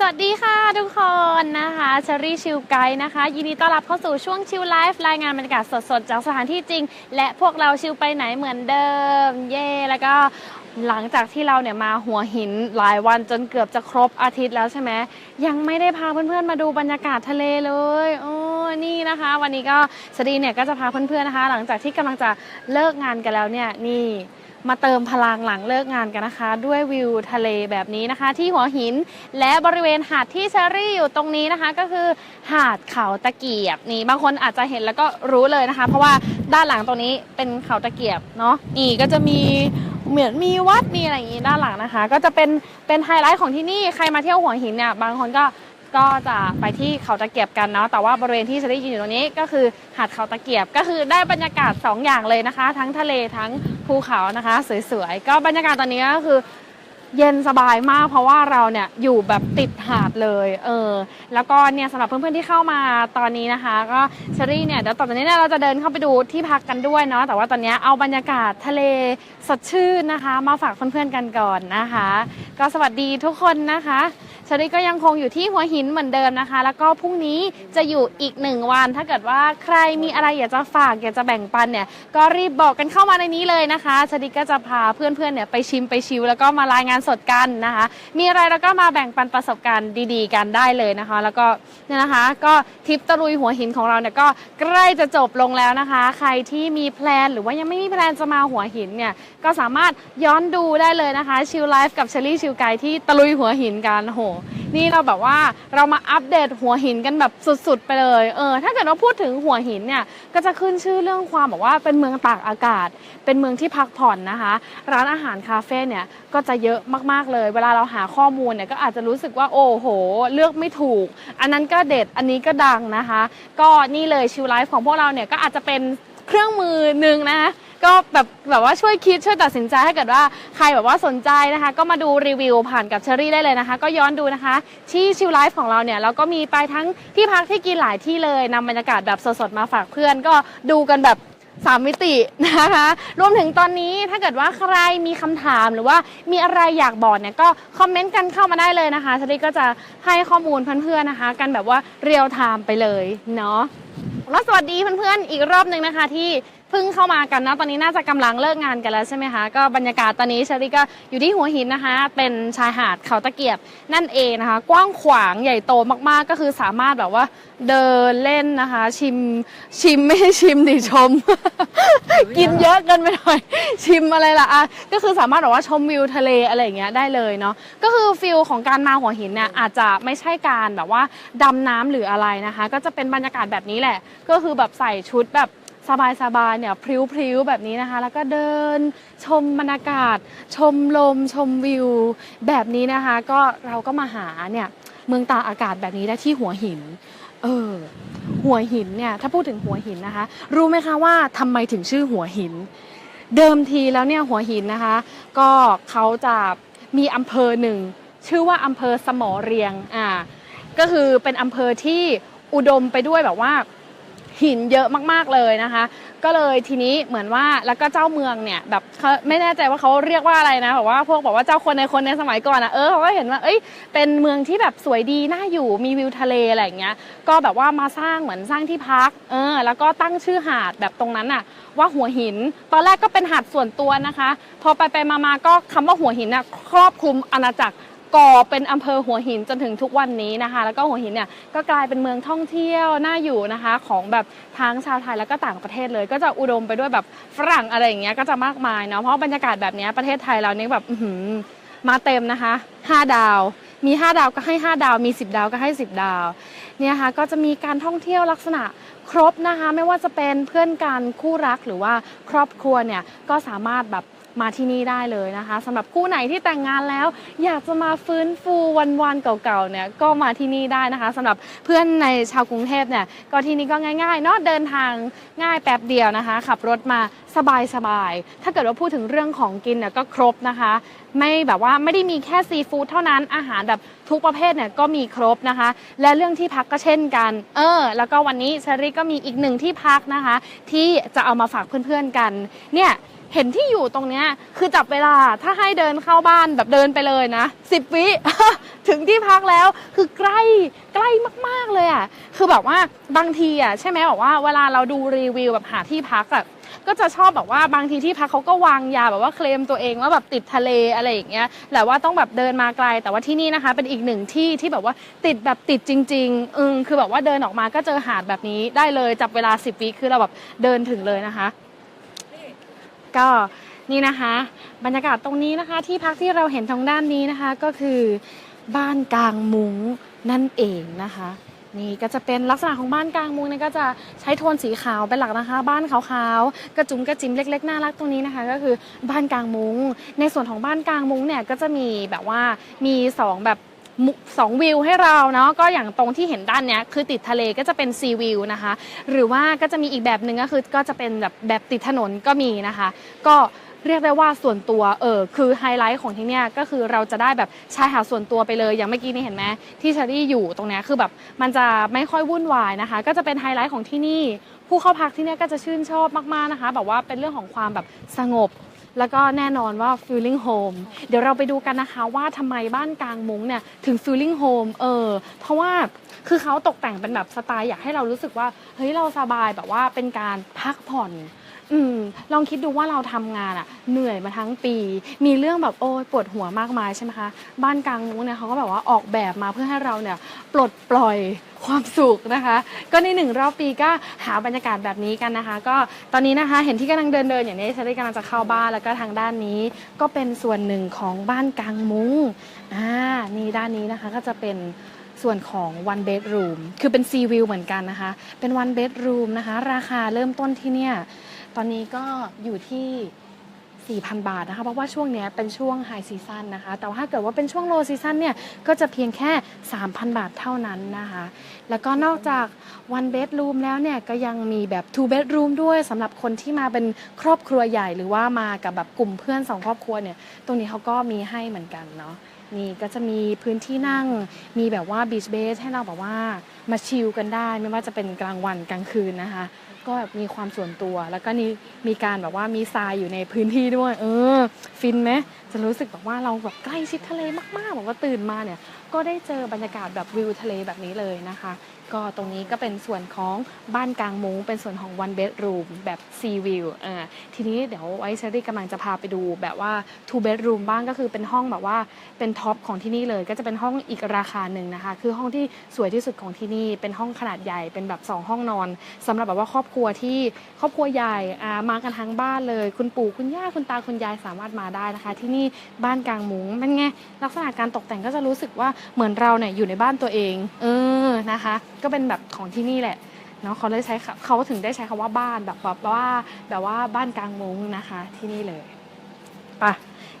สวัสดีค่ะทุกคนนะคะเชอรี่ชิลไกด์นะคะ ยินดีต้อนรับเข้าสู่ช่วงชิลไลฟ์รายงานบรรยากาศสดๆ จากสถานที่จริง และพวกเราชิลไปไหนเหมือนเดิม เย่แล้วก็หลังจากที่เราเนี่ยมาหัวหินหลายวันจนเกือบจะครบอาทิตย์แล้วใช่ไหมยังไม่ได้พาเพื่อนๆมาดูบรรยากาศทะเลเลยโอ้นี่นะคะ วันนี้ก็สดีเนี่ยก็จะพาเพื่อนๆนะคะ หลังจากที่กำลังจะเลิกงานกันแล้วเนี่ยนี่ มาเติมพลังหลังเลิกงานกันนะคะ ด้วยวิวทะเลแบบนี้นะคะ ที่หัวหินและบริเวณหาดที่เชอรี่อยู่ตรงนี้นะคะ ก็คือหาดเขาตะเกียบนี่บางคนอาจจะเห็นแล้วก็รู้เลยนะคะ เพราะว่าด้านหลังตรงนี้เป็นเขาตะเกียบเนาะนี่ก็จะมีเหมือนมีวัดมีอะไรอย่างนี้ด้านหลังนะคะ ก็จะเป็นเป็นไฮไลท์ของที่นี่ใครมาเที่ยวหัวหินเนี่ยบางคนก็ ก็จะไปที่เขาตะเกียบกันเนาะแต่ว่าบริเวณที่จะได้ยืนอยู่ตรงนี้ก็คือหาดเขาตะเกียบก็คือได้บรรยากาศ 2 อย่างเลยนะคะ ทั้งทะเลทั้งภูเขานะคะ สวยๆก็บรรยากาศตอนนี้ก็คือเย็นสบายมากเพราะว่าเราเนี่ยอยู่แบบติดหาดเลยเออแล้วก็เนี่ยสำหรับเพื่อนๆที่เข้ามาตอนนี้นะคะ ก็เชอรี่เนี่ยเดี๋ยวต่อจากนี้เนี่ยเราจะเดินเข้าไปดูที่พักกันด้วยเนาะแต่ว่าตอนนี้เอาบรรยากาศทะเลสดชื่นนะคะ มาฝากเพื่อนๆกันก่อนนะคะ ก็สวัสดีทุกคนนะคะ ชอรี่ก็ยังคงอยู่ที่หัวหินเหมือนเดิมนะคะ แล้วก็พรุ่งนี้จะอยู่อีกหนึ่งวัน ถ้าเกิดว่าใครมีอะไรอยากจะฝากอยากจะแบ่งปันเนี่ย ก็รีบบอกกันเข้ามาในนี้เลยนะคะชอรี่ก็จะพาเพื่อนๆเนี่ยไปชิมไปชิวแล้วก็มารายงานสดกันนะคะ มีอะไรแล้วก็มาแบ่งปันประสบการณ์ดีๆ กันได้เลยนะคะ แล้วก็เนี่ยนะคะ ก็ทริปตะลุยหัวหินของเราเนี่ยก็ใกล้จะจบลงแล้วนะคะ ใครที่มีแพลนหรือว่ายังไม่มีแพลนจะมาหัวหินเนี่ยก็สามารถย้อนดูได้เลยนะคะชิลไลฟ์กับเชอรี่ชิลไกที่ตะลุยหัวหินกันโอ้โหนี่เราแบบว่าเรามาอัปเดตหัวหินกันแบบสุดๆไปเลยเออถ้าเกิดว่าพูดถึงหัวหินเนี่ยก็จะขึ้นชื่อเรื่องความแบบว่าเป็นเมืองตากอากาศ เป็นเมืองที่พักผ่อนนะคะ ร้านอาหารคาเฟ่เนี่ยก็จะเยอะมากๆเลย เวลาเราหาข้อมูลเนี่ยก็อาจจะรู้สึกว่าโอ้โห เลือกไม่ถูก อันนั้นก็เด็ดอันนี้ก็ดังนะคะ ก็นี่เลยชิลไลฟ์ของพวกเราเนี่ยก็อาจจะเป็นเครื่องมือหนึ่งนะคะ ก็แบบแบบว่าช่วยคิดช่วยตัดสินใจถ้าเกิดว่าใครแบบว่าสนใจนะคะ ก็มาดูรีวิวผ่านกับเชอรี่ได้เลยนะคะ ก็ย้อนดูนะคะ ที่ชิลไลฟ์ของเราเนี่ยเราก็มีไปทั้งที่พักที่กินหลายที่เลยนำบรรยากาศแบบสดๆมาฝากเพื่อน ก็ดูกันแบบสามมิตินะคะ รวมถึงตอนนี้ถ้าเกิดว่าใครมีคำถามหรือว่ามีอะไรอยากบอกเนี่ยก็คอมเมนต์กันเข้ามาได้เลยนะคะเชอรี่ก็จะให้ข้อมูลเพื่อนๆนะคะ กันแบบว่าเรียลไทม์ไปเลยเนาะแล้วสวัสดีเพื่อนๆอีกรอบหนึ่งนะคะที่ เพิ่งเข้ามากันนะตอนนี้น่าจะกำลังเลิกงานกันแล้วใช่ไหมคะก็บรรยากาศตอนนี้เชอรี่ก็อยู่ที่หัวหินนะคะ เป็นชายหาดเขาตะเกียบนั่นเองนะคะ กว้างขวางใหญ่โตมากๆ ก็คือสามารถแบบว่าเดินเล่นนะคะ ชิมชิมไม่ใช่ชิมดิชม กินเยอะเกินไปหน่อย ชิมอะไรล่ะอะก็คือสามารถแบบว่าชมวิวทะเลอะไรอย่างเงี้ยได้เลยเนาะก็คือฟิลของการมาหัวหินเนี่ยอาจจะไม่ใช่การแบบว่าดำน้ำหรืออะไรนะคะ ก็จะเป็นบรรยากาศแบบนี้แหละ ก็คือแบบใส่ชุดแบบ สบายๆเนี่ยพริ้วๆแบบนี้นะคะ แล้วก็เดินชมบรรยากาศ ชมลมชมวิว แบบนี้นะคะ ก็เราก็มาหาเนี่ยเมืองตากอากาศแบบนี้ได้ที่หัวหิน เออ หัวหินเนี่ยถ้าพูดถึงหัวหินนะคะ รู้ไหมคะว่าทำไมถึงชื่อหัวหิน เดิมทีแล้วเนี่ยหัวหินนะคะ ก็เขาจะมีอำเภอหนึ่งชื่อว่าอำเภอสมอเรียงอ่าก็คือเป็นอำเภอที่อุดมไปด้วยแบบว่า หินเยอะมากๆเลยนะคะ ก็เลยทีนี้เหมือนว่าแล้วก็เจ้าเมืองเนี่ยแบบเขาไม่แน่ใจว่าเขาเรียกว่าอะไรนะแบบว่าพวกบอกว่าเจ้าคนในคนในสมัยก่อนอะเออเขาก็เห็นว่าเอ้ยเป็นเมืองที่แบบสวยดีน่าอยู่มีวิวทะเลอะไรอย่างเงี้ยก็แบบว่ามาสร้างเหมือนสร้างที่พักเออแล้วก็ตั้งชื่อหาดแบบตรงนั้นอะว่าหัวหิน ตอนแรกก็เป็นหาดส่วนตัวนะคะ พอไปไปมาๆก็คำว่าหัวหินน่ะครอบคลุมอาณาจักร ก่อเป็นอำเภอหัวหินจนถึงทุกวันนี้นะคะ แล้วก็หัวหินเนี่ยก็กลายเป็นเมืองท่องเที่ยวน่าอยู่นะคะ ของแบบทั้งชาวไทยแล้วก็ต่างประเทศเลย ก็จะอุดมไปด้วยแบบฝรั่งอะไรอย่างเงี้ยก็จะมากมายเนาะเพราะบรรยากาศแบบเนี้ยประเทศไทยเรานี่แบบมาเต็มนะคะ 5 ดาว มี 5 ดาวก็ให้ 5 ดาว มี 10 ดาวก็ให้ 10 ดาว เนี่ยค่ะ ก็จะมีการท่องเที่ยวลักษณะครบนะคะ ไม่ว่าจะเป็นเพื่อนกันคู่รักหรือว่าครอบครัวเนี่ย ก็สามารถแบบ มาที่นี่ได้เลยนะคะสำหรับคู่ไหนที่แต่งงานแล้ว อยากจะมาฟื้นฟูวันๆเก่าๆเนี่ยก็มาที่นี่ได้นะคะสำหรับเพื่อนในชาวกรุงเทพเนี่ยก็ที่นี่ก็ง่ายๆเนาะเดินทางง่ายแป๊บเดียวนะคะ ขับรถมาสบายๆถ้าเกิดว่าพูดถึงเรื่องของกินเนี่ยก็ครบนะคะ ไม่แบบว่าไม่ได้มีแค่ซีฟู้ดเท่านั้นอาหารแบบทุกประเภทเนี่ยก็มีครบนะคะ และเรื่องที่พักก็เช่นกัน เออ แล้วก็วันนี้เชอรี่ก็มีอีกหนึ่งที่พักนะคะ ที่จะเอามาฝากเพื่อนๆกันเนี่ย เห็นที่อยู่ตรงเนี้ยคือจับเวลาถ้าให้เดินเข้าบ้านแบบเดินไปเลยนะสิบวิ ถึงที่พักแล้วคือใกล้ใกล้มากๆเลยอะคือแบบว่าบางทีอะใช่ไหมบอกว่าเวลาเราดูรีวิวแบบหาที่พักอะก็จะชอบแบบว่าบางทีที่พักเขาก็วางยาแบบว่าเคลมตัวเองว่าแบบติดทะเลอะไรอย่างเงี้ยแต่ว่าต้องแบบเดินมาไกล แต่ว่าที่นี่นะคะ เป็นอีกหนึ่งที่ที่แบบว่าติดแบบติดจริงๆอืมคือแบบว่าเดินออกมาก็เจอหาดแบบนี้ได้เลยจับเวลา 10วิคือเราแบบเดินถึงเลยนะคะ ก็นี่นะคะ บรรยากาศตรงนี้นะคะ ที่พักที่เราเห็นทางด้านนี้นะคะ ก็คือบ้านกลางมุ้งนั่นเองนะคะ นี่ก็จะเป็นลักษณะของบ้านกลางมุ้งเนี่ยก็จะใช้โทนสีขาวเป็นหลักนะคะ บ้านขาวๆกระจุมกระจิมเล็ก ๆ น่ารักตรงนี้นะคะ ก็คือบ้านกลางมุ้งในส่วนของบ้านกลางมุ้งเนี่ยก็จะมีแบบว่ามีสองแบบ สองวิวให้เราเนาะก็อย่างตรงที่เห็นด้านเนี้ยคือติดทะเลก็จะเป็นซีวิวนะคะ หรือว่าก็จะมีอีกแบบหนึ่งก็คือก็จะเป็นแบบแบบติดถนนก็มีนะคะ ก็เรียกได้ว่าส่วนตัวเออคือไฮไลท์ของที่เนี่ยก็คือเราจะได้แบบชายหาดส่วนตัวไปเลย อย่างเมื่อกี้นี่เห็นไหมที่เชอรี่อยู่ตรงเนี้ยคือแบบมันจะไม่ค่อยวุ่นวายนะคะ ก็จะเป็นไฮไลท์ของที่นี่ ผู้เข้าพักที่เนี่ยก็จะชื่นชอบมากๆนะคะ แบบว่าเป็นเรื่องของความแบบสงบ แล้วก็แน่นอนว่า feeling home เดี๋ยวเราไปดูกันนะคะว่าทำไมบ้านกลางมุ้งเนี่ยถึง feeling home เออ เพราะว่าคือเขาตกแต่งเป็นแบบสไตล์อยากให้เรารู้สึกว่า เฮ้ยเราสบายแบบว่าเป็นการพักผ่อน อืมลองคิดดูว่าเราทำงานอะเหนื่อยมาทั้งปี มีเรื่องแบบโอ้ยปวดหัวมากมายใช่ไหมคะ บ้านกลางมุ้งเนี่ยเขาก็แบบว่าออกแบบมาเพื่อให้เราเนี่ยปลดปล่อยความสุขนะคะ ก็ในหนึ่งรอบปีก็หาบรรยากาศแบบนี้กันนะคะ ก็ตอนนี้นะคะเห็นที่กำลังเดินเดินอย่างนี้ฉันได้กำลังจะเข้าบ้านแล้วก็ทางด้านนี้ ก็เป็นส่วนหนึ่งของบ้านกลางมุ้งอ่านี่ด้านนี้นะคะก็จะเป็นส่วนของ one bedroom คือเป็น sea view เหมือนกันนะคะ เป็น one bedroom นะคะ ราคาเริ่มต้นที่เนี่ย ตอนนี้ก็อยู่ที่ 4,000 บาทนะคะ เพราะว่าช่วงนี้เป็นช่วงไฮซีซันนะคะ แต่ว่าถ้าเกิดว่าเป็นช่วงโลซีซันเนี่ย ก็จะเพียงแค่ 3,000 บาทเท่านั้นนะคะ แล้วก็นอกจาก one bedroom แล้วเนี่ย ก็ยังมีแบบ two bedroom ด้วยสำหรับคนที่มาเป็นครอบครัวใหญ่หรือว่ามากับแบบกลุ่มเพื่อนสองครอบครัวเนี่ย ตรงนี้เขาก็มีให้เหมือนกันเนาะนี่ก็จะมีพื้นที่นั่ง มีแบบว่าบีชเบสให้เราแบบว่ามาชิลกันได้ ไม่ว่าจะเป็นกลางวันกลางคืนนะคะ ก็แบบมีความส่วนตัว แล้วก็นี่มีการแบบว่ามีทรายอยู่ในพื้นที่ด้วย เออ ฟินไหมจะรู้สึกแบบว่าเราแบบใกล้ชิดทะเลมากๆแบบว่าตื่นมาเนี่ยก็ได้เจอบรรยากาศแบบวิวทะเลแบบนี้เลยนะคะ ก็ตรงนี้ก็เป็นส่วนของบ้านกลางมุ้งเป็นส่วนของ one bedroom แบบ sea view อ่าทีนี้เดี๋ยวไว้เชอรี่กำลังจะพาไปดูแบบว่า two bedroom บ้างก็คือเป็นห้องแบบว่าเป็นท็อปของที่นี่เลย ก็จะเป็นห้องอีกราคาหนึ่งนะคะ คือห้องที่สวยที่สุดของที่นี่เป็นห้องขนาดใหญ่เป็นแบบ 2 ห้องนอนสำหรับแบบว่าครอบครัวที่ครอบครัวใหญ่อ่ามากันทั้งบ้านเลย คุณปู่คุณย่าคุณตาคุณยายสามารถมาได้นะคะ ที่นี่บ้านกลางมุ้งเป็นไงลักษณะการตกแต่งก็จะรู้สึกว่าเหมือนเราเนี่ยอยู่ในบ้านตัวเอง เออนะคะ ก็เป็นแบบของที่นี่แหละเนาะเขาเลยใช้เขาถึงได้ใช้คำว่าบ้านแบบแบบว่าแบบว่าบ้านกลางมุ้งนะคะ ที่นี่เลยปะ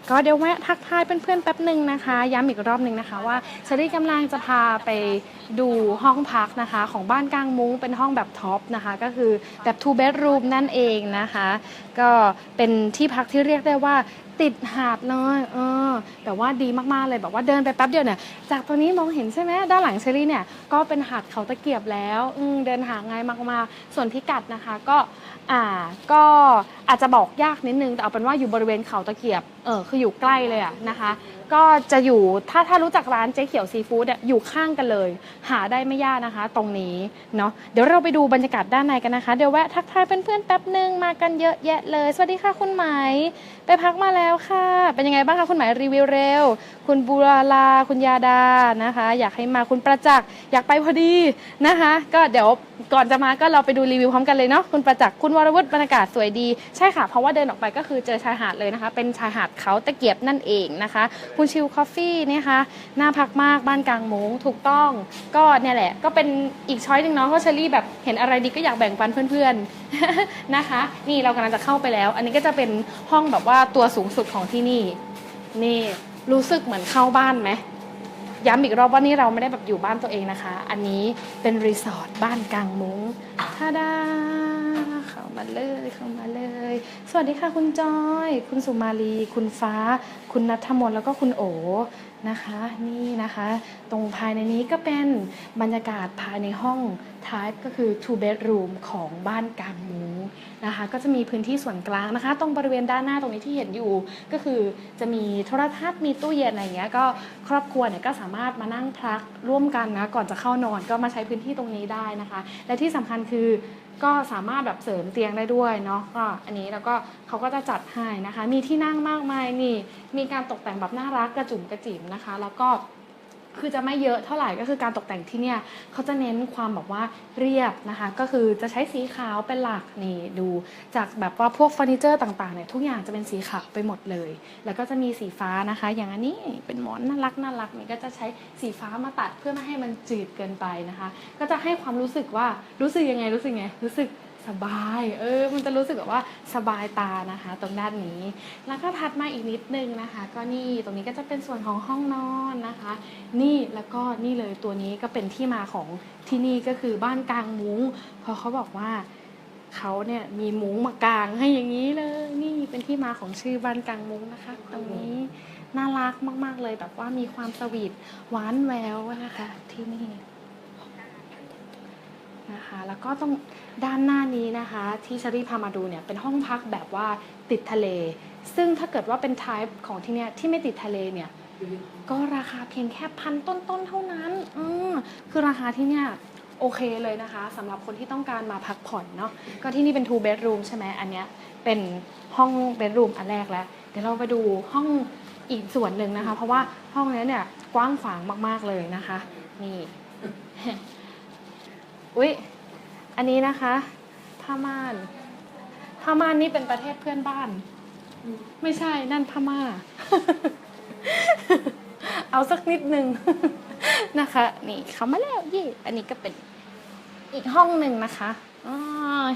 ก็เดี๋ยวแวะทักทายเพื่อนๆแป๊บหนึ่งนะคะ ย้ำอีกรอบหนึ่งนะคะ ว่าเชอรี่กำลังจะพาไปดูห้องพักนะคะ ของบ้านกลางมุ้งเป็นห้องแบบท็อปนะคะ ก็คือแบบ two bedroom นั่นเองนะคะ ก็เป็นที่พักที่เรียกได้ว่า ติดหาดเลยเออแต่ว่าดีมากๆเลยแบบว่าเดินไปแป๊บเดียวเนี่ยจากตรงนี้มองเห็นใช่ไหมด้านหลังเชอรี่เนี่ยก็เป็นหาดเขาตะเกียบแล้วอืมเดินหาง่ายมากๆ ส่วนพิกัดนะคะก็อ่าก็อาจจะบอกยากนิดนึงแต่เอาเป็นว่าอยู่บริเวณเขาตะเกียบเออคืออยู่ใกล้เลยอะนะคะ ก็จะอยู่ถ้าถ้ารู้จักร้านเจ๊เขียวซีฟู้ดอยู่ข้างกันเลย หาได้ไม่ยากนะคะ ตรงนี้เนาะเดี๋ยวเราไปดูบรรยากาศด้านในกันนะคะ เดี๋ยวแวะทักทายเพื่อนๆแป๊บหนึ่งมากันเยอะแยะเลย สวัสดีค่ะคุณไหม ไปพักมาแล้วค่ะ เป็นยังไงบ้างคะคุณไหมรีวิวเร็ว คุณบูราลาคุณยาดานะคะ อยากให้มาคุณประจักษ์อยากไปพอดีนะคะ ก็เดี๋ยวก่อนจะมาก็เราไปดูรีวิวพร้อมกันเลยเนาะคุณประจักษ์คุณวรวุฒิบรรยากาศสวยดีใช่ค่ะเพราะว่าเดินออกไปก็คือเจอชายหาดเลยนะคะ เป็นชายหาดเขาตะเกียบนั่นเองนะคะคุณชิวคอฟฟี่เนี่ยค่ะน่าพักมากบ้านกลางมุ้งถูกต้อง ก็เนี่ยแหละ ก็เป็นอีกช้อยหนึ่งเนาะเพราะเชอรี่แบบเห็นอะไรดีก็อยากแบ่งปันเพื่อนๆนะคะ นี่เรากำลังจะเข้าไปแล้ว อันนี้ก็จะเป็นห้องแบบว่าตัวสูงสุดของที่นี่ นี่รู้สึกเหมือนเข้าบ้านไหม ย้ำอีกรอบว่านี่เราไม่ได้แบบอยู่บ้านตัวเองนะคะ อันนี้เป็นรีสอร์ทบ้านกลางมุ้งท่าดาเข้ามาเลยเข้ามาเลย สวัสดีค่ะคุณจอย คุณสุมาลี คุณฟ้า คุณนัทมนแล้วก็คุณโอนะคะ นี่นะคะ ตรงภายในนี้ก็เป็นบรรยากาศภายในห้อง type ก็คือ two bedroom ของบ้านกลางมุ้งนะคะ ก็จะมีพื้นที่ส่วนกลางนะคะ ตรงบริเวณด้านหน้าตรงนี้ที่เห็นอยู่ ก็คือจะมีโทรทัศน์มีตู้เย็นอะไรเงี้ยก็ครอบครัวเนี่ยก็สามารถมานั่งพักร่วมกันนะก่อนจะเข้านอนก็มาใช้พื้นที่ตรงนี้ได้นะคะ และที่สำคัญคือก็สามารถแบบเสริมเตียงได้ด้วยเนาะก็อันนี้แล้วก็เขาก็จะจัดให้นะคะ มีที่นั่งมากมายนี่มีการตกแต่งแบบน่ารักกระจุ่มกระจิ๋มนะคะ แล้วก็ คือจะไม่เยอะเท่าไหร่ก็คือการตกแต่งที่เนี่ยเขาจะเน้นความแบบว่าเรียบนะคะ ก็คือจะใช้สีขาวเป็นหลักนี่ดูจากแบบว่าพวกเฟอร์นิเจอร์ต่างๆเนี่ยทุกอย่างจะเป็นสีขาวไปหมดเลย แล้วก็จะมีสีฟ้านะคะ อย่างอันนี้เป็นหมอนน่ารักน่ารักนี่ก็จะใช้สีฟ้ามาตัดเพื่อไม่ให้มันจืดเกินไปนะคะ ก็จะให้ความรู้สึกว่ารู้สึกยังไงรู้สึกไงรู้สึก สบาย เออ มันจะรู้สึกแบบว่าสบายตานะคะ ตรงด้านนี้ แล้วก็ถัดมาอีกนิดนึงนะคะ ก็นี่ตรงนี้ก็จะเป็นส่วนของห้องนอนนะคะ นี่แล้วก็นี่เลยตัวนี้ก็เป็นที่มาของที่นี่ก็คือบ้านกลางมุ้งเพราะเขาบอกว่าเขาเนี่ยมีมุ้งมากางให้อย่างนี้เลย นี่เป็นที่มาของชื่อบ้านกลางมุ้งนะคะ ตรงนี้น่ารักมาก ๆ เลยแบบว่ามีความสวีทหวานแววนะคะ ที่นี่นะคะ แล้วก็ตรง ด้านหน้านี้นะคะที่ชารีพามาดูเนี่ยเป็นห้องพักแบบว่าติดทะเล ซึ่งถ้าเกิดว่าเป็น type ของที่เนี่ยที่ไม่ติดทะเลเนี่ยก็ราคาเพียงแค่พันต้นๆเท่านั้นอืมคือราคาที่เนี่ยโอเคเลยนะคะสำหรับคนที่ต้องการมาพักผ่อนเนาะก็ที่นี่เป็น two bedroom ใช่ไหมอันเนี้ยเป็นห้อง bedroom อันแรกแล้ว เดี๋ยวเราไปดูห้องอีกส่วนหนึ่งนะคะ เพราะว่าห้องนี้เนี่ยกว้างขวางมากๆเลยนะคะ นี่ อุ๊ย อันนี้นะคะพม่านพม่านนี่เป็นประเทศเพื่อนบ้าน ไม่ใช่นั่นพม่า เอาสักนิดนึงนะคะ นี่เขามาแล้วยี่อันนี้ก็เป็นอีกห้องหนึ่งนะคะอ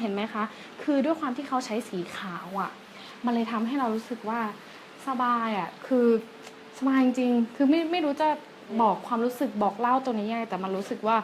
เห็นไหมคะ คือด้วยความที่เขาใช้สีขาวอะ่ะ มันเลยทำให้เรารู้สึกว่าสบายอะ่ะ คือสบายจริง คือไม่ไม่รู้จะ บอกความรู้สึกบอกเล่าตัวนี้ยังไงแต่มันรู้สึกว่า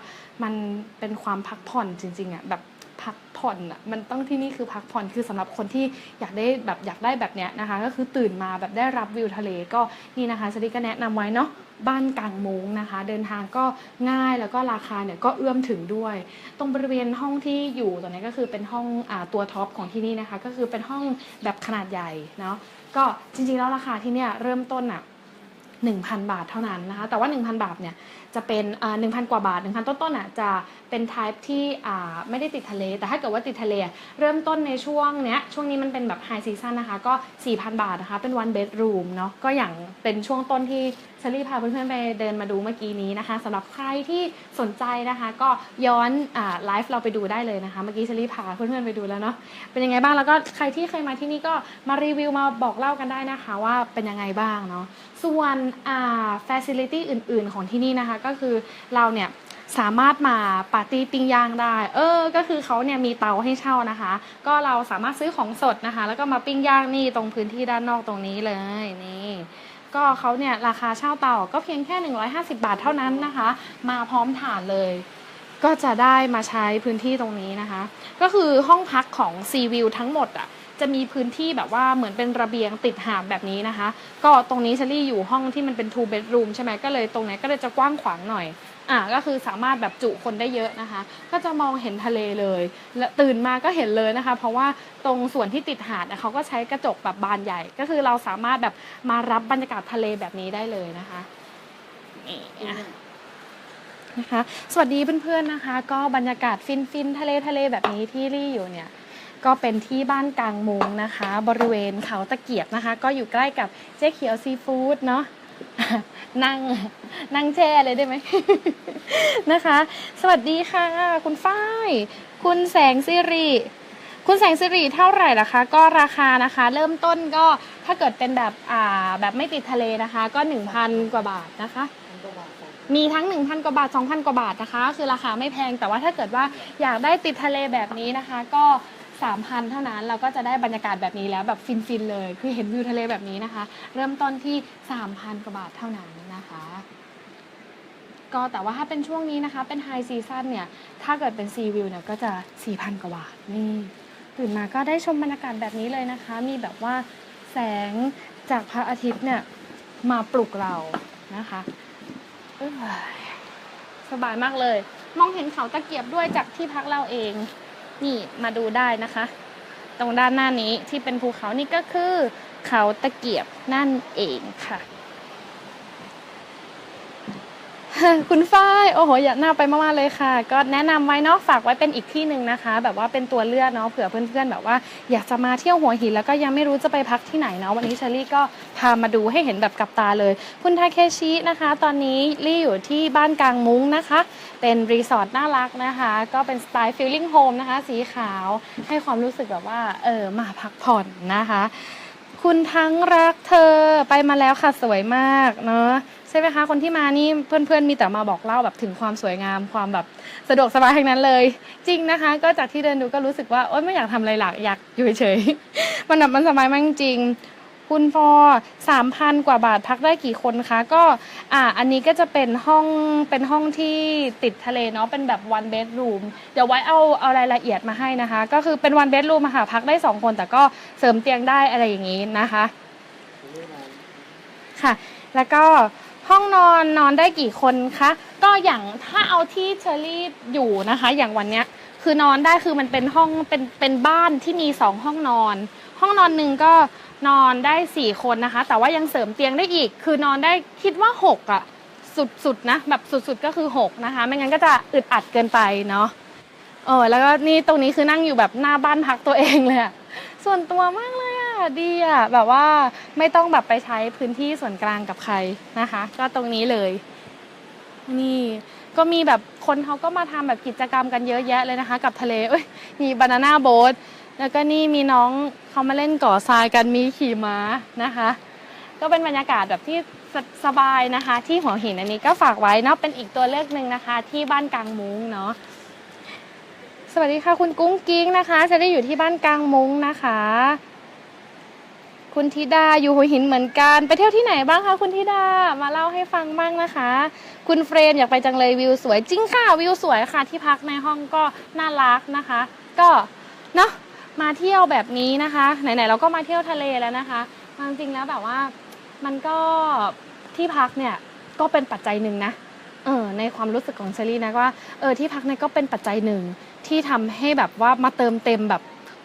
มันเป็นความพักผ่อนจริงๆอะ่ะแบบพักผ่อนอะ่ะมันต้องที่นี่คือพักผ่อนคือสำหรับคนที่อยากได้แบบอยากได้แบบเนี้ยนะคะ ก็คือตื่นมาแบบได้รับวิวทะเลก็นี่นะคะสติก็แนะนำไว้เนาะบ้านกลางมุ้งนะคะ เดินทางก็ง่ายแล้วก็ราคาเนี่ยก็เอื้อมถึงด้วย ตรงบริเวณห้องที่อยู่ตรงนี้ก็คือเป็นห้องอตัวท็อปของที่นี่นะคะ ก็คือเป็นห้องแบบขนาดใหญ่เนาะก็จริงๆแล้วราคาที่เนี่ยเริ่มต้นอะ 1,000 บาทเท่านั้นนะคะ แต่ว่า 1,000 บาทเนี่ยจะเป็นอ่า1,000กว่าบาท 1,000 ต้นๆอะจะเป็น type ที่ไม่ได้ติดทะเล แต่ถ้าเกิดว่าติดทะเล เริ่มต้นในช่วงเนี้ยช่วงนี้มันเป็นแบบ high season นะคะ ก็ 4,000 บาทนะคะ เป็น one bedroom เนาะก็อย่างเป็นช่วงต้นที่เชลี่พาเพื่อนๆไปเดินมาดูเมื่อกี้นี้นะคะสำหรับใครที่สนใจนะคะ ก็ย้อนไลฟ์เราไปดูได้เลยนะคะ เมื่อกี้เชลี่พาเพื่อนๆไปดูแล้วเนาะเป็นยังไงบ้างแล้วก็ใครที่เคยมาที่นี่ก็มารีวิวมาบอกเล่ากันได้นะคะ ว่าเป็นยังไงบ้างเนาะ ส่วนอ่า facility อื่น ๆ ของที่นี่นะคะ ก็คือเราเนี่ยสามารถมาปาร์ตี้ปิ้งย่างได้ เออ ก็คือเขาเนี่ยมีเตาให้เช่านะคะ ก็เราสามารถซื้อของสดนะคะ แล้วก็มาปิ้งย่างนี่ตรงพื้นที่ด้านนอกตรงนี้เลยนี่ ก็เขาเนี่ยราคาเช่าเตาก็เพียงแค่ 150 บาทเท่านั้นนะคะ มาพร้อมถ่านเลย ก็จะได้มาใช้พื้นที่ตรงนี้นะคะ ก็คือห้องพักของ Sea View ทั้งหมดอะ จะมีพื้นที่แบบว่าเหมือนเป็นระเบียงติดหาดแบบนี้นะคะ ก็ตรงนี้เชลี่อยู่ห้องที่มันเป็น two bedroom ใช่ไหมก็เลยตรงนี้ก็เลยจะกว้างขวางหน่อยอะก็คือสามารถแบบจุคนได้เยอะนะคะ ก็จะมองเห็นทะเลเลยและตื่นมาก็เห็นเลยนะคะ เพราะว่าตรงส่วนที่ติดหาดเนี่ยเขาก็ใช้กระจกแบบบานใหญ่ ก็คือเราสามารถแบบมารับบรรยากาศทะเลแบบนี้ได้เลยนะคะนี่อะนะคะ สวัสดีเพื่อนๆนะคะ ก็บรรยากาศฟินฟินๆทะเลทะเลแบบนี้ที่รี่อยู่เนี่ย ก็เป็นที่บ้านกลางมุงนะคะ บริเวณเขาตะเกียบนะคะ ก็อยู่ใกล้กับเจ๊เขียวซีฟู้ดเนาะนั่งนั่งแช่เลยได้ไหมนะคะ สวัสดีค่ะ คุณฝ้าย คุณแสงสิริคุณแสงสิริเท่าไหร่ล่ะคะ ก็ราคานะคะ เริ่มต้นก็ถ้าเกิดเป็นแบบอ่าแบบไม่ติดทะเลนะคะ ก็1,000กว่าบาทนะคะมีทั้ง 1,000 กว่าบาท 2,000 กว่าบาทนะคะ คือราคาไม่แพงแต่ว่าถ้าเกิดว่าอยากได้ติดทะเลแบบนี้นะคะ ก็ 3,000 เท่านั้น เราก็จะได้บรรยากาศแบบนี้แล้วแบบฟินๆเลย คือเห็นวิวทะเลแบบนี้นะคะ เริ่มต้นที่ 3,000 กว่าบาทเท่านั้นนะคะก็แต่ว่าถ้าเป็นช่วงนี้นะคะ เป็นไฮซีซั่นเนี่ย ถ้าเกิดเป็นซีวิวเนี่ยก็จะ 4,000 กว่าบาทนี่ตื่นมาก็ได้ชมบรรยากาศแบบนี้เลยนะคะ มีแบบว่าแสงจากพระอาทิตย์เนี่ย มาปลุกเรานะคะสบายมากเลย มองเห็นเขาตะเกียบด้วยจากที่พักเราเอง นี่มาดูได้นะคะ ตรงด้านหน้านี้ที่เป็นภูเขานี่ก็คือเขาตะเกียบนั่นเองค่ะ คุณฝ้ายโอ้โหอยากน่าไปมากๆเลยค่ะ ก็แนะนำไว้เนาะฝากไว้เป็นอีกที่หนึ่งนะคะ แบบว่าเป็นตัวเลือกเนาะเผื่อเพื่อนๆแบบว่าอยากจะมาเที่ยวหัวหินแล้วก็ยังไม่รู้จะไปพักที่ไหนเนาะวันนี้เชอรี่ก็พามาดูให้เห็นแบบกับตาเลย คุณทาเคชินะคะ ตอนนี้ลี่อยู่ที่บ้านกลางมุ้งนะคะ เป็นรีสอร์ทน่ารักนะคะ ก็เป็นสไตล์ฟิลลิ่งโฮมนะคะ สีขาวให้ความรู้สึกแบบว่าเออมาพักผ่อนนะคะ คุณทั้งรักเธอไปมาแล้วค่ะสวยมากเนาะ ใช่ไหมคะคนที่มานี่เพื่อนๆมีแต่มาบอกเล่าแบบถึงความสวยงาม ความแบบสะดวกสบายทั้งนั้นเลย จริงนะคะ ก็จากที่เดินดูก็รู้สึกว่าโอ๊ยไม่อยากทำอะไรหลักอยากอยู่เฉยๆมันแบบมันสบายมากจริงคุณฟอสามพันกว่าบาทพักได้กี่คนคะ ก็อ่าอันนี้ก็จะเป็นห้องเป็นห้องที่ติดทะเลเนาะเป็นแบบ one bedroom เดี๋ยวไว้เอาเอารายละเอียดมาให้นะคะ ก็คือเป็น one bedroom ค่ะพักได้สองคน แต่ก็เสริมเตียงได้อะไรอย่างนี้นะคะ ค่ะ แล้วก็ ห้องนอนนอนได้กี่คนคะ ก็อย่างถ้าเอาที่เชอรี่อยู่นะคะ อย่างวันเนี้ยคือนอนได้คือมันเป็นห้องเป็นเป็นบ้านที่มีสองห้องนอน ห้องนอนหนึ่งก็นอนได้สี่คนนะคะ แต่ว่ายังเสริมเตียงได้อีก คือนอนได้คิดว่าหกอะสุดๆนะแบบสุดๆก็คือหกนะคะ ไม่งั้นก็จะอึดอัดเกินไปเนาะเออแล้วก็นี่ตรงนี้คือนั่งอยู่แบบหน้าบ้านพักตัวเองเลยอะส่วนตัวมากเลย ดีอะแบบว่าไม่ต้องแบบไปใช้พื้นที่ส่วนกลางกับใครนะคะ ก็ตรงนี้เลย นี่ก็มีแบบคนเขาก็มาทำแบบกิจกรรมกันเยอะแยะเลยนะคะ กับทะเลเอ้ยมีบานาน่าโบ๊ทแล้วก็นี่มีน้องเขามาเล่นก่อทรายกันมีขี่ม้านะคะ ก็เป็นบรรยากาศแบบที่สสบายนะคะ ที่หัวหินอันนี้ก็ฝากไว้เนาะเป็นอีกตัวเลือกหนึ่งนะคะ ที่บ้านกลางมุ้งเนาะสวัสดีค่ะคุณกุ้งกิ้งนะคะจะได้อยู่ที่บ้านกลางมุ้งนะคะ คุณธิดาอยู่หัวหินเหมือนกัน ไปเที่ยวที่ไหนบ้างคะคุณธิดามาเล่าให้ฟังบ้างนะคะ คุณเฟรมอยากไปจังเลยวิวสวยจริงค่ะวิวสวยค่ะ ที่พักในห้องก็น่ารักนะคะ ก็เนาะมาเที่ยวแบบนี้นะคะ ไหนๆเราก็มาเที่ยวทะเลแล้วนะคะเอาจริงๆแล้วแบบว่ามันก็ที่พักเนี่ยก็เป็นปัจจัยหนึ่งนะเออในความรู้สึกของเชอรี่นะว่าเออที่พักเนี่ยก็เป็นปัจจัยหนึ่งที่ทำให้แบบว่ามาเติมเต็มแบบ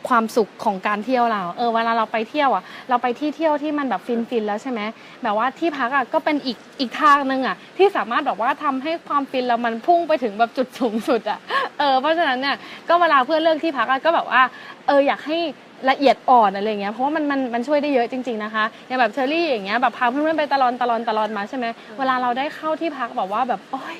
ความสุขของการเที่ยวเรา เออเวลาเราไปเที่ยวอะ เราไปที่เที่ยวที่มันแบบฟินฟินๆแล้วใช่ไหมแบบว่าที่พักอะก็เป็นอีกอีกทางหนึ่งอะที่สามารถแบบว่าทำให้ความฟินเรามันพุ่งไปถึงแบบจุดสูงสุดอะ เออเพราะฉะนั้นเนี่ยก็เวลาเพื่อนเลือกที่พักอะก็แบบว่า เอออยากให้ละเอียดอ่อนอะไรเงี้ยเพราะว่ามันมันมันช่วยได้เยอะจริงๆนะคะอย่างแบบเชอรี่อย่างเงี้ยแบบพาเพื่อนๆไปตลอนตลอนตลอนมาใช่ไหมเวลาเราได้เข้าที่พักแบบว่าแบบโอ๊ย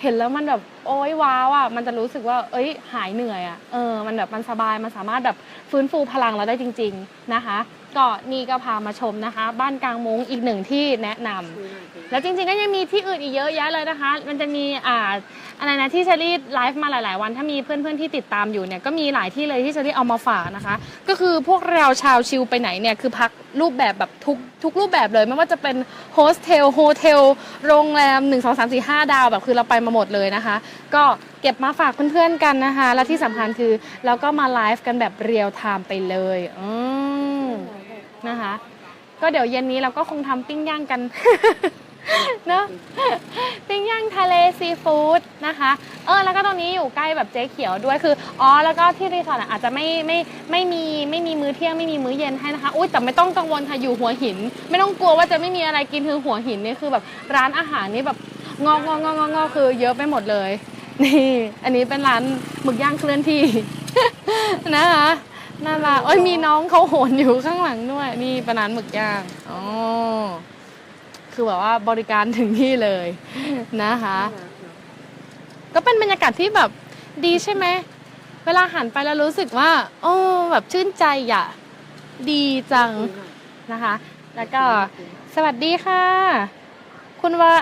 เห็นแล้วมันแบบโอ้ยว้าวอะมันจะรู้สึกว่า เอ้ย หายเหนื่อยอะเออมันแบบมันสบายมันสามารถแบบฟื้นฟูพลังเราได้จริง ๆนะคะ ก็นี่ก็พามาชมนะคะ บ้านกลางมุ้งอีกหนึ่งที่แนะนำแล้วจริงๆก็ยังมีที่อื่นอีกเยอะแยะเลยนะคะ มันจะมีอ่าอะไรนะที่เชอรี่ไลฟ์มาหลาย ๆ วันถ้ามีเพื่อนๆที่ติดตามอยู่เนี่ยก็มีหลายที่เลยที่เชอรี่เอามาฝากนะคะ ก็คือพวกเราชาวชิลไปไหนเนี่ยคือพักรูปแบบแบบทุกทุกรูปแบบเลย ไม่ว่าจะเป็นโฮสเทลโฮเทลโรงแรม 1 2 3 4 5 ดาวแบบคือเราไปมาหมดเลยนะคะ ก็เก็บมาฝากเพื่อนๆกันนะคะ และที่สำคัญคือเราก็มาไลฟ์กันแบบเรียลไทม์ไปเลยอืม นะคะ ก็เดี๋ยวเย็นนี้เราก็คงทำปิ้งย่างกัน เนอะปิ้งย่างทะเลซีฟู้ดนะคะ เออ แล้วก็ตรงนี้อยู่ใกล้แบบเจ๊เขียวด้วยคือ อ๋อ แล้วก็ที่รีสอร์ทอะอาจจะไม่ไม่ไม่มีไม่มีมื้อเที่ยงไม่มีมื้อเย็นให้นะคะ อุ้ยแต่ไม่ต้องกังวลค่ะอยู่หัวหิน ไม่ต้องกลัวว่าจะไม่มีอะไรกินคือหัวหินนี่คือแบบร้านอาหารนี่แบบงอกงอกงอกงอกงอกคือ เยอะไปหมดเลย นี่ อันนี้เป็นร้านหมึกย่างเคลื่อนที่นะคะ น่ารักโอ้ยมีน้องเขาโหนอยู่ข้างหลังด้วย นี่ปนานหมึกย่างอ๋อคือแบบว่าบริการถึงที่เลยนะคะ ก็เป็นบรรยากาศที่แบบดีใช่ไหมเวลาหันไปแล้วรู้สึกว่า โอ้แบบชื่นใจอะ ดีจังนะคะ แล้วก็สวัสดีค่ะ คุณว่า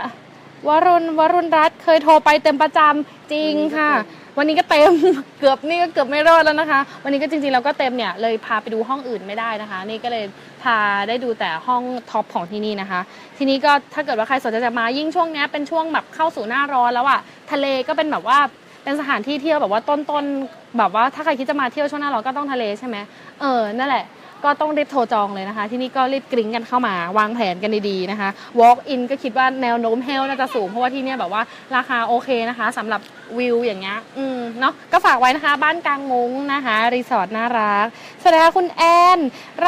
วรุณวรุณรัตน์เคยโทรไปเต็มประจำจริงค่ะ วันนี้ก็เต็ม เกือบนี่ก็เกือบไม่รอดแล้วนะคะ วันนี้ก็จริงๆเราก็เต็มเนี่ยเลยพาไปดูห้องอื่นไม่ได้นะคะ นี่ก็เลยพาได้ดูแต่ห้องท็อปของที่นี่นะคะ ทีนี้ก็ถ้าเกิดว่าใครสนใจจะมายิ่งช่วงเนี้ยเป็นช่วงแบบเข้าสู่หน้าร้อนแล้วอะทะเลก็เป็นแบบว่าเป็นสถานที่เที่ยวแบบว่าต้นๆแบบว่าถ้าใครคิดจะมาเที่ยวช่วงหน้าร้อนก็ต้องทะเลใช่ไหมเออนั่นแหละ ก็ต้องรีบโทรจองเลยนะคะ ที่นี่ก็รีบกริ้งกันเข้ามาวางแผนกันดีๆนะคะ walk in ก็คิดว่าแนวโน้มเฮลน่าจะสูง เพราะว่าที่เนี่ยแบบว่าราคาโอเคนะคะสำหรับวิวอย่างเงี้ยอืมเนาะก็ฝากไว้นะคะ บ้านกลางมุ้งนะคะรีสอร์ทน่ารักสวัสดีค่ะคุณแอน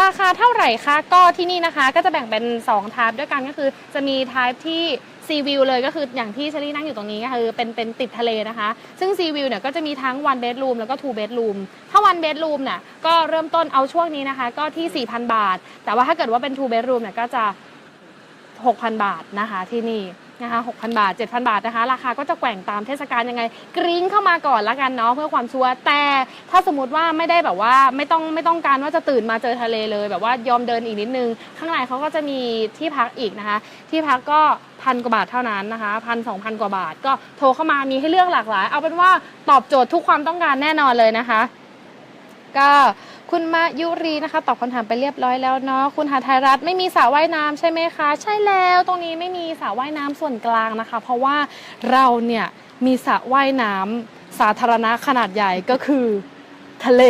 ราคาเท่าไหร่คะก็ที่นี่นะคะ ก็จะแบ่งเป็น2 type ด้วยกันก็คือจะมี type ที่ ซีวิวเลยก็คืออย่างที่เชอรี่นั่งอยู่ตรงนี้ก็คือเป็นเป็นติดทะเลนะคะ ซึ่งซีวิวเนี่ยก็จะมีทั้ง one bedroom แล้วก็ two bedroom ถ้า one bedroom เนี่ยก็เริ่มต้นเอาช่วงนี้นะคะ ก็ที่ 4,000 บาท แต่ว่าถ้าเกิดว่าเป็น two bedroom เนี่ยก็จะ 6,000 บาทนะคะที่นี่นะคะ6,000 บาท 7,000 บาทนะคะ ราคาก็จะแกว่งตามเทศกาลยังไง กริ้งเข้ามาก่อนละกันเนาะเพื่อความชัวร์แต่ถ้าสมมติว่าไม่ได้แบบว่าไม่ต้องไม่ต้องการว่าจะตื่นมาเจอทะเลเลย แบบว่ายอมเดินอีกนิดนึง ข้างในเขาก็จะมีที่พักอีกนะคะ ที่พักก็ พันกว่าบาทเท่านั้นนะคะพันสองพันกว่าบาท ก็โทรเข้ามามีให้เลือกหลากหลาย เอาเป็นว่าตอบโจทย์ทุกความต้องการแน่นอนเลยนะคะ ก็คุณมายุรีนะคะตอบคำถามไปเรียบร้อยแล้วเนาะคุณหาไทยรัฐไม่มีสระว่ายน้ำใช่ไหมคะ ใช่แล้วตรงนี้ไม่มีสระว่ายน้ำส่วนกลางนะคะ เพราะว่าเราเนี่ยมีสระว่ายน้ำสาธารณะขนาดใหญ่ก็คือทะเล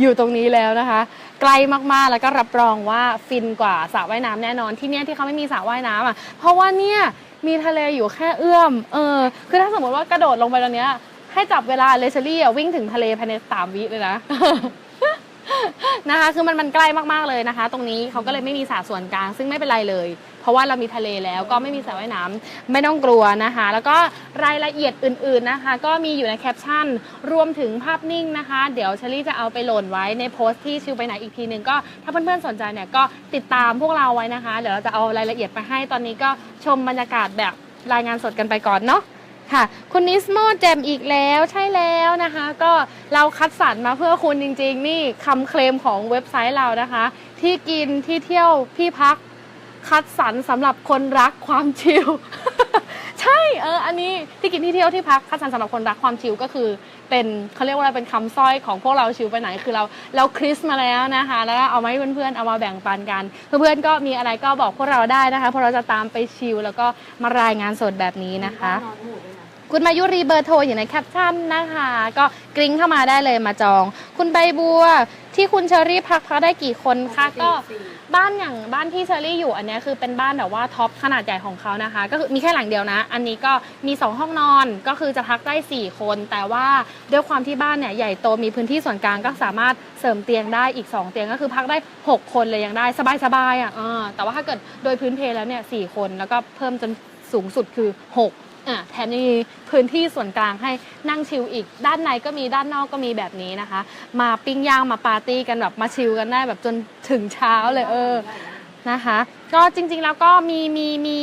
อยู่ตรงนี้แล้วนะคะ ใกล้มากๆ แล้วก็รับรองว่าฟินกว่าสระว่ายน้ำแน่นอนที่เนี่ยที่เขาไม่มีสระว่ายน้ำอะเพราะว่าเนี่ยมีทะเลอยู่แค่เอื้อมเออคือถ้าสมมติว่ากระโดดลงไปตรงเนี้ยให้จับเวลาเลเชอรี่วิ่งถึงทะเลภายในสามวิเลยนะนะคะคือมันมันใกล้มากๆเลยนะคะ ตรงนี้เขาก็เลยไม่มีสระส่วนกลาง ซึ่งไม่เป็นไรเลย ราะว่าเรามีทะเลแล้วก็ไม่มีสระว่ายน้ำไม่ต้องกลัวนะคะ แล้วก็รายละเอียดอื่นๆนะคะ ก็มีอยู่ในแคปชั่น รวมถึงภาพนิ่งนะคะ เดี๋ยวเชลี่จะเอาไปโหล่นไว้ในโพสต์ที่ชิวไปไหนอีกทีหนึ่งก็ถ้าเพื่อนๆสนใจเนี่ยก็ติดตามพวกเราไว้นะคะ เดี๋ยวเราจะเอารายละเอียดไปให้ตอนนี้ก็ชมบรรยากาศแบบรายงานสดกันไปก่อนเนาะค่ะ คุณนิสโมแจมอีกแล้วใช่แล้วนะคะ ก็เราคัดสรรมาเพื่อคุณจริง ๆ นี่คำเคลมของเว็บไซต์เรานะคะ ที่กินที่เที่ยวที่พัก คัดสรรสำหรับคนรักความชิล ใช่เอออันนี้ที่กินที่เที่ยวที่พักคัดสรรสำหรับคนรักความชิลก็คือ เป็นเขาเรียกว่าอะไรเป็นคำสร้อยของพวกเราชิลไปไหนคือเราเราคริสมาแล้วนะคะ แล้วก็เอามาให้เพื่อนๆเอามาแบ่งปันกัน เพื่อนๆก็มีอะไรก็บอกพวกเราได้นะคะเพราะเราจะตามไปชิลแล้วก็มารายงานสดแบบนี้นะคะคุณมายุรีเบอร์โทรอยู่ในแคปชั่นนะคะ ก็กริ้งเข้ามาได้เลยมาจอง คุณใบบัวที่คุณเชอรี่พักพักได้กี่คนคะก็ บ้านอย่างบ้านที่เชอรี่อยู่อันเนี้ยคือเป็นบ้านแบบว่าท็อปขนาดใหญ่ของเขานะคะ ก็คือมีแค่หลังเดียวนะ อันนี้ก็มี 2 ห้องนอนก็คือจะพักได้ 4 คน แต่ว่าด้วยความที่บ้านเนี่ยใหญ่โตมีพื้นที่ส่วนกลางก็สามารถเสริมเตียงได้อีก 2 เตียงก็คือพักได้ 6 คนเลยยังได้สบายๆอะเออแต่ว่าถ้าเกิดโดยพื้นเพแล้วเนี่ยสคนแล้วก็เพิ่มจนสูงสุดคือ 6 อะแถมยังมีพื้นที่ส่วนกลางให้นั่งชิลอีก ด้านในก็มีด้านนอกก็มีแบบนี้นะคะ มาปิ้งย่างมาปาร์ตี้กันแบบมาชิลกันได้แบบจนถึงเช้าเลยเออนะคะ ก็จริงๆแล้วก็มีมีมี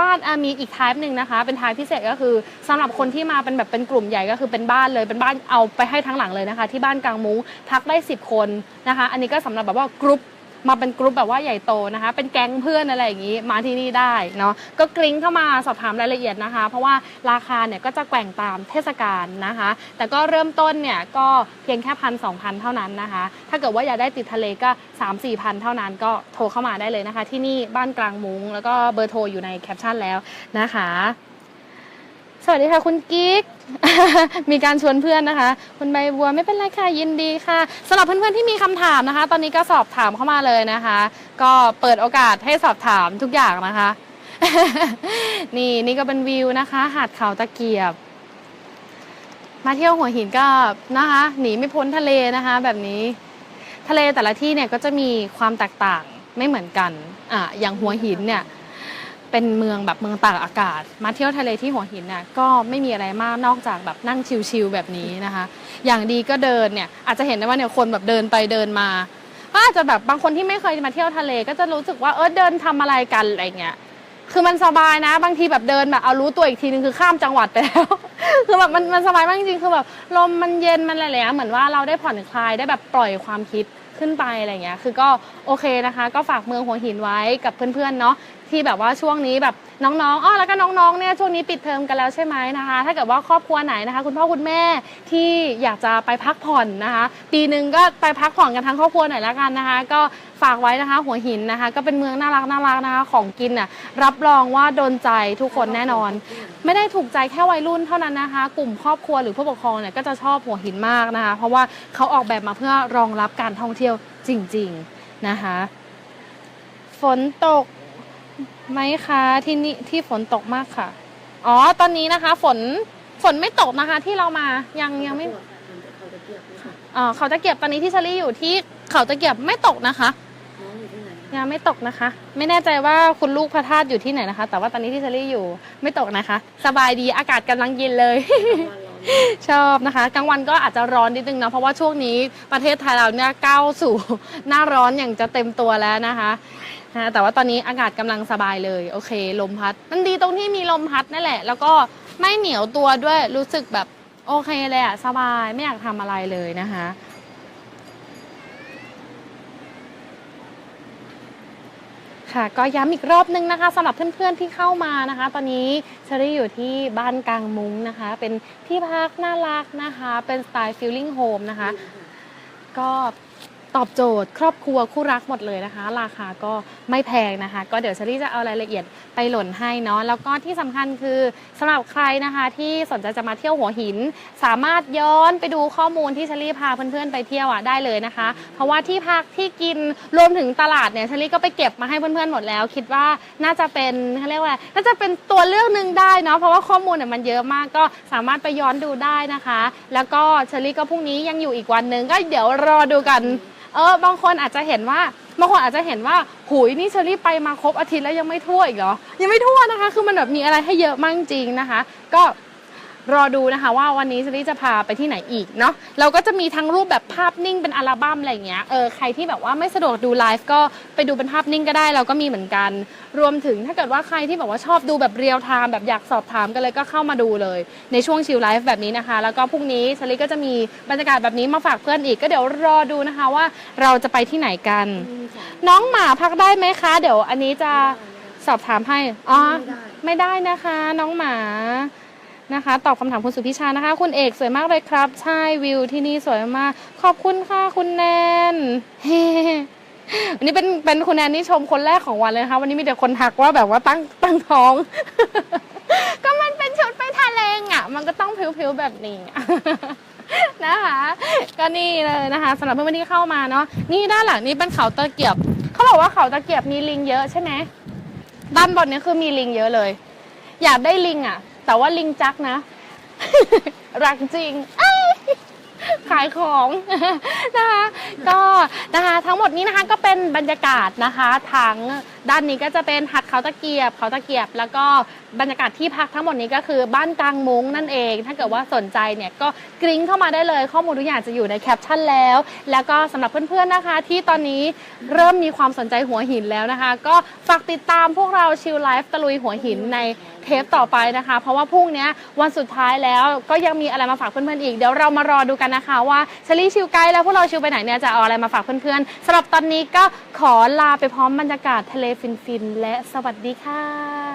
บ้านอะมีอีกทายหนึ่งนะคะ เป็นทายพิเศษก็คือสำหรับคนที่มาเป็นแบบเป็นกลุ่มใหญ่ก็คือเป็นบ้านเลยเป็นบ้านเอาไปให้ทั้งหลังเลยนะคะ ที่บ้านกลางมุ้งพักได้ 10 คนนะคะ อันนี้ก็สำหรับแบบว่ากรุ๊ป มาเป็นกรุ๊ปแบบว่าใหญ่โตนะคะ เป็นแก๊งเพื่อนอะไรอย่างนี้มาที่นี่ได้เนาะก็กริ้งเข้ามาสอบถามรายละเอียดนะคะ เพราะว่าราคาเนี่ยก็จะแกว่งตามเทศกาลนะคะ แต่ก็เริ่มต้นเนี่ยก็เพียงแค่พันสองพันเท่านั้นนะคะ ถ้าเกิดว่าอยากได้ติดทะเลก็3 4พันเท่านั้นก็โทรเข้ามาได้เลยนะคะ ที่นี่บ้านกลางมุง้งแล้วก็เบอร์โทรอยู่ในแคปชั่นแล้วนะคะ สวัสดีค่ะคุณกิ๊ก มีการชวนเพื่อนนะคะ คุณใบบัวไม่เป็นไรค่ะยินดีค่ะสำหรับเพื่อนๆที่มีคำถามนะคะ ตอนนี้ก็สอบถามเข้ามาเลยนะคะ ก็เปิดโอกาสให้สอบถามทุกอย่างนะคะ นี่นี่ก็เป็นวิวนะคะ หาดเขาตะเกียบ มาเที่ยวหัวหินก็นะคะ หนีไม่พ้นทะเลนะคะ แบบนี้ ทะเลแต่ละที่เนี่ยก็จะมีความแตกต่างไม่เหมือนกันอะอย่างหัวหินเนี่ย เป็นเมืองแบบเมืองตากอากาศ มาเที่ยวทะเลที่หัวหินน่ะก็ไม่มีอะไรมากนอกจากแบบนั่งชิลๆแบบนี้นะคะ อย่างดีก็เดินเนี่ยอาจจะเห็นได้ว่าเนี่ยคนแบบเดินไปเดินมาก็อาจจะแบบบางคนที่ไม่เคยมาเที่ยวทะเล ก็จะรู้สึกว่าเออเดินทำอะไรกันอะไรเงี้ยคือมันสบายนะ บางทีแบบเดินแบบเอารู้ตัวอีกทีนึงคือข้ามจังหวัดไปแล้ว คือแบบมันมันสบายมากจริงๆคือแบบลมมันเย็นมันอะไรอย่างเงี้ยเหมือนว่าเราได้ผ่อนคลายได้แบบปล่อยความคิดขึ้นไปอะไรเงี้ย คือก็โอเคนะคะ ก็ฝากเมืองหัวหินไว้กับเพื่อนๆเนาะ ที่แบบว่าช่วงนี้แบบน้องๆอ้อแล้วก็น้องๆเนี่ยช่วงนี้ปิดเทอมกันแล้วใช่ไหมนะคะ ถ้าเกิดว่าครอบครัวไหนนะคะ คุณพ่อคุณแม่ที่อยากจะไปพักผ่อนนะคะ ปีหนึ่งก็ไปพักผ่อนกันทั้งครอบครัวหน่อยละกันนะคะ ก็ฝากไว้นะคะ หัวหินนะคะ ก็เป็นเมืองน่ารักน่ารักนะคะ ของกินน่ะรับรองว่าโดนใจทุกคนแน่นอน ไม่ได้ถูกใจแค่วัยรุ่นเท่านั้นนะคะ กลุ่มครอบครัวหรือผู้ปกครองเนี่ยก็จะชอบหัวหินมากนะคะ เพราะว่าเขาออกแบบมาเพื่อรองรับการท่องเที่ยวจริง ๆนะคะ ฝนตก ไหมคะที่นี่ที่ฝนตกมากค่ะ อ๋อ ตอนนี้นะคะ ฝนฝนไม่ตกนะคะ ที่เรามายังยังไม่อ๋อเขาตะเกียบตอนนี้ที่เชลี่อยู่ที่เขาตะเกียบไม่ตกนะคะน้องอยู่ที่ไหนยังไม่ตกนะคะ ไม่แน่ใจว่าคุณลูกพระธาตุอยู่ที่ไหนนะคะ แต่ว่าตอนนี้ที่เชลี่อยู่ไม่ตกนะคะ สบายดีอากาศกำลังเย็นเลยวันร้อน ชอบนะคะ กลางวันก็อาจจะร้อนนิดนึงนะเพราะว่าช่วงนี้ประเทศไทยเราเนี่ยก้าวสู่ หน้าร้อนอย่างจะเต็มตัวแล้วนะคะนะแต่ว่าตอนนี้อากาศกำลังสบายเลย โอเค ลมพัด มันดีตรงที่มีลมพัดนั่นแหละ แล้วก็ไม่เหนียวตัวด้วยรู้สึกแบบโอเคเลยอะสบายไม่อยากทำอะไรเลยนะคะ ค่ะก็ย้ำอีกรอบนึงนะคะสำหรับเพื่อนๆที่เข้ามานะคะ ตอนนี้เชอรี่อยู่ที่บ้านกลางมุ้งนะคะ เป็นที่พักน่ารักนะคะ เป็นสไตล์ฟิลลิ่งโฮมนะคะ ก็ ตอบโจทย์ครอบครัวคู่รักหมดเลยนะคะ ราคาก็ไม่แพงนะคะ ก็เดี๋ยวเชอรี่จะเอารายละเอียดไปหล่นให้เนาะแล้วก็ที่สำคัญคือสำหรับใครนะคะที่สนใจจะมาเที่ยวหัวหิน สามารถย้อนไปดูข้อมูลที่เชอรี่พาเพื่อนๆไปเที่ยวอะได้เลยนะคะ เพราะว่าที่พักที่กินรวมถึงตลาดเนี่ยเชอรี่ก็ไปเก็บมาให้เพื่อนๆหมดแล้ว คิดว่าน่าจะเป็นเขาเรียกว่าน่าจะเป็นตัวเลือกหนึ่งได้เนาะเพราะว่าข้อมูลเนี่ยมันเยอะมากก็สามารถไปย้อนดูได้นะคะ แล้วก็เชอรี่ก็พรุ่งนี้ยังอยู่อีกวันหนึ่งก็เดี๋ยวรอดูกัน เออบางคนอาจจะเห็นว่าบางคนอาจจะเห็นว่าหุยนี่เชอรี่ไปมาครบอาทิตย์แล้วยังไม่ทั่วอีกเหรอยังไม่ทั่วนะคะ คือมันแบบมีอะไรให้เยอะมากจริงนะคะ ก็ รอดูนะคะว่าวันนี้เชอรี่จะพาไปที่ไหนอีกเนาะเราก็จะมีทั้งรูปแบบภาพนิ่งเป็นอัลบั้มอะไรอย่างเงี้ยเออใครที่แบบว่าไม่สะดวกดูไลฟ์ก็ไปดูเป็นภาพนิ่งก็ได้เราก็มีเหมือนกัน รวมถึงถ้าเกิดว่าใครที่แบบว่าชอบดูแบบเรียลไทม์แบบอยากสอบถามกันเลยก็เข้ามาดูเลย ในช่วงชิลไลฟ์แบบนี้นะคะ แล้วก็พรุ่งนี้เชอรี่ก็จะมีบรรยากาศแบบนี้มาฝากเพื่อนอีกก็เดี๋ยวรอดูนะคะว่าเราจะไปที่ไหนกัน น้องหมาพักได้ไหมคะ เดี๋ยวอันนี้จะสอบถามให้อ๋อไม่ได้นะคะ น้องหมา นะคะ ตอบคำถามคุณสุพิชานะคะ คุณเอกสวยมากเลยครับ ใช่วิวที่นี่สวยมาก ขอบคุณค่ะคุณแนนเฮ้วันนี้เป็นเป็นคุณแนนนี่ชมคนแรกของวันเลยนะคะ วันนี้มีแต่คนทักว่าแบบว่าตั้งตั้งท้อง ก็มันเป็นชุดไปทะเลงอะ มันก็ต้องผิวๆแบบนี้นะคะก็นี่เลยนะคะสำหรับเพื่อนๆที่เข้ามาเนาะนี่ด้านหลังนี่เป็นเขาตะเกียบเขาบอกว่าเขาตะเกียบมีลิงเยอะใช่ไหมด้านบนนี้คือมีลิงเยอะเลย อยากได้ลิงอะ แต่ว่าลิงจักนะ รักจริงขายของนะคะก็นะคะทั้งหมดนี้นะคะก็เป็นบรรยากาศนะคะทั้ง ด้านนี้ก็จะเป็นหัดเขาตะเกียบเขาตะเกียบ แล้วก็บรรยากาศที่พักทั้งหมดนี้ก็คือบ้านกลางมุ้งนั่นเอง ถ้าเกิดว่าสนใจเนี่ยก็กริ้งเข้ามาได้เลย ข้อมูลทุกอย่างจะอยู่ในแคปชั่นแล้ว แล้วก็สำหรับเพื่อนๆนะคะ ที่ตอนนี้เริ่มมีความสนใจหัวหินแล้วนะคะ ก็ฝากติดตามพวกเราชิลไลฟ์ตะลุยหัวหินในเทปต่อไปนะคะ เพราะว่าพรุ่งนี้วันสุดท้ายแล้วก็ยังมีอะไรมาฝากเพื่อนๆอีกเดี๋ยวเรามารอดูกันนะคะ ว่าเชลี่ชิลไกด์แล้วพวกเราชิลไปไหนเนี่ยจะเอาอะไรมาฝากเพื่อนๆสำหรับตอนนี้ก็ขอลาไปพร้อมบรรยากาศทะเลฟินๆ และสวัสดีค่ะ